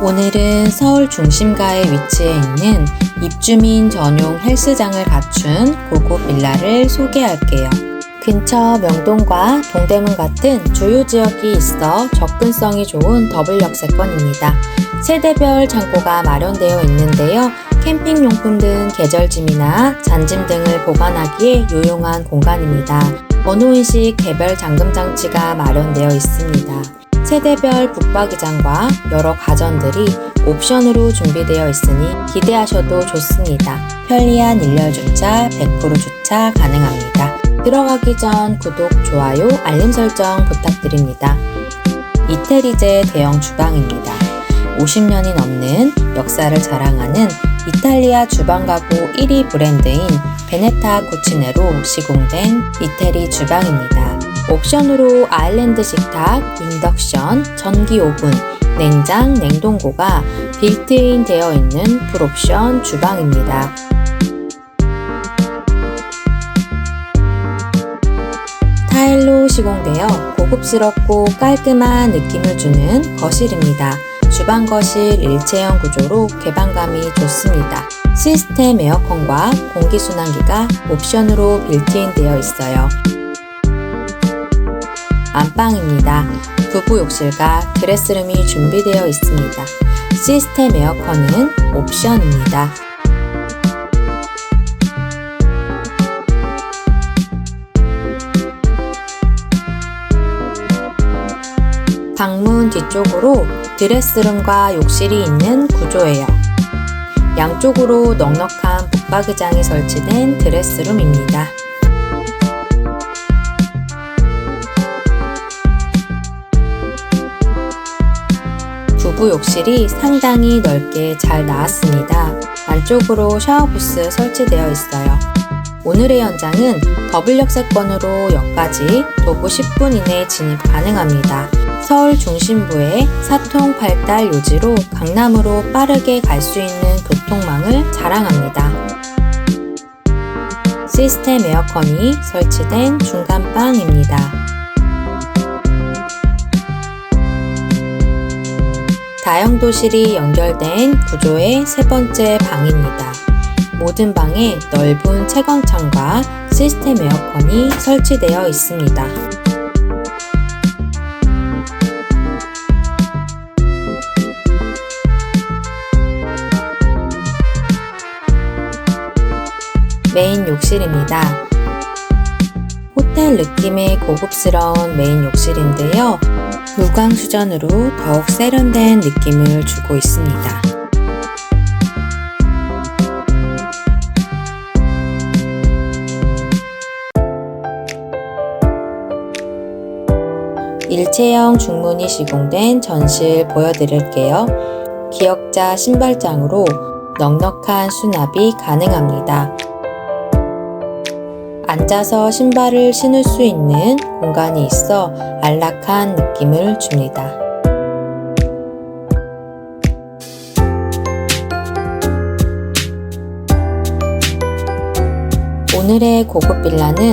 오늘은 서울 중심가에 위치해 있는 입주민 전용 헬스장을 갖춘 고급 빌라를 소개할게요. 근처 명동과 동대문 같은 주요 지역이 있어 접근성이 좋은 더블 역세권입니다. 세대별 창고가 마련되어 있는데요. 캠핑용품 등 계절짐이나 잔짐 등을 보관하기에 유용한 공간입니다. 번호인식 개별 잠금 장치가 마련되어 있습니다. 세대별 북박이장과 여러 가전들이 옵션으로 준비되어 있으니 기대하셔도 좋습니다. 편리한 일렬 주차, 100% 주차 가능합니다. 들어가기 전 구독, 좋아요, 알림 설정 부탁드립니다. 이태리제 대형 주방입니다. 50년이 넘는 역사를 자랑하는 이탈리아 주방 가구 1위 브랜드인 베네타 쿠치네로 시공된 이태리 주방입니다. 옵션으로 아일랜드 식탁, 인덕션, 전기 오븐, 냉장, 냉동고가 빌트인 되어 있는 풀옵션 주방입니다. 타일로 시공되어 고급스럽고 깔끔한 느낌을 주는 거실입니다. 주방 거실 일체형 구조로 개방감이 좋습니다. 시스템 에어컨과 공기순환기가 옵션으로 빌트인 되어 있어요. 안방입니다. 부부 욕실과 드레스룸이 준비되어 있습니다. 시스템 에어컨은 옵션입니다. 방문 뒤쪽으로 드레스룸과 욕실이 있는 구조예요. 양쪽으로 넉넉한 북박이장이 설치된 드레스룸입니다. 부부 욕실이 상당히 넓게 잘 나왔습니다. 안쪽으로 샤워부스 설치되어 있어요. 오늘의 현장은 더블 역세권으로 역까지 도보 10분 이내 진입 가능합니다. 서울 중심부의 사통 팔달 요지로 강남으로 빠르게 갈 수 있는 교통망을 자랑합니다. 시스템 에어컨이 설치된 중간방입니다. 다용도실이 연결된 구조의 세 번째 방입니다. 모든 방에 넓은 채광창과 시스템 에어컨이 설치되어 있습니다. 메인 욕실입니다. 호텔 느낌의 고급스러운 메인 욕실인데요. 물광 수전으로 더욱 세련된 느낌을 주고 있습니다. 일체형 중문이 시공된 전실 보여드릴게요. 기역자 신발장으로 넉넉한 수납이 가능합니다. 앉아서 신발을 신을 수 있는 공간이 있어 안락한 느낌을 줍니다. 오늘의 고급 빌라는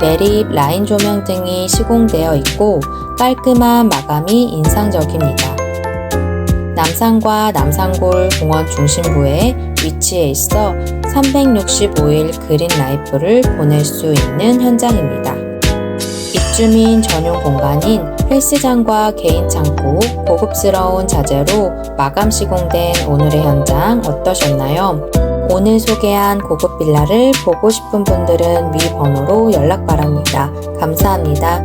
매립 라인 조명 등이 시공되어 있고 깔끔한 마감이 인상적입니다. 남산과 남산골 공원 중심부에 위치해 있어 365일 그린 라이프를 보낼 수 있는 현장입니다. 입주민 전용 공간인 헬스장과 개인 창고, 고급스러운 자재로 마감 시공된 오늘의 현장 어떠셨나요? 오늘 소개한 고급 빌라를 보고 싶은 분들은 위 번호로 연락 바랍니다. 감사합니다.